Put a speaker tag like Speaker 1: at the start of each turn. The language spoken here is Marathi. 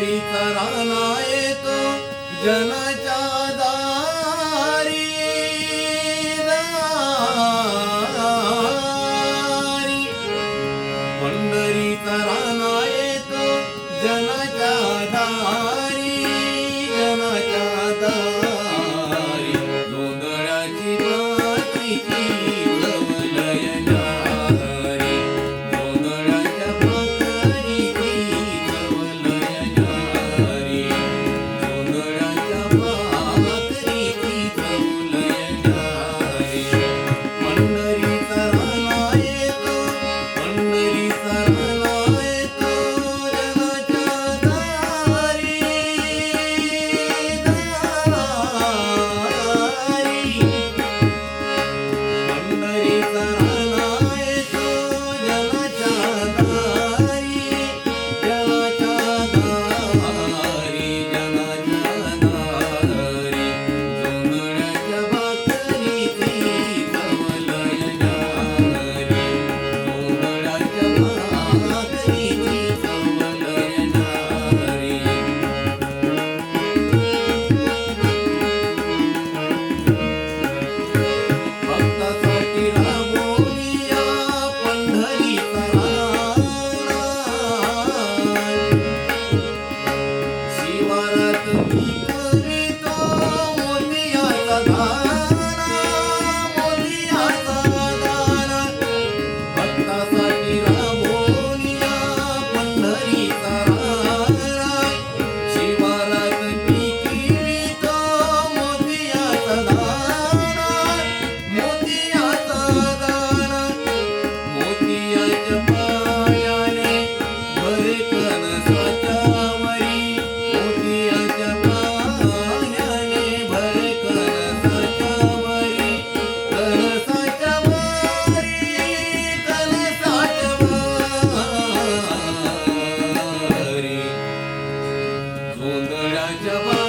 Speaker 1: देवी कराला येतो जनाच्या दारी. दारी पंढरी कराला येतो जनाच्या दारी. जनाच्या दारी. गोंधळाची माती देवाला तुम्ही double.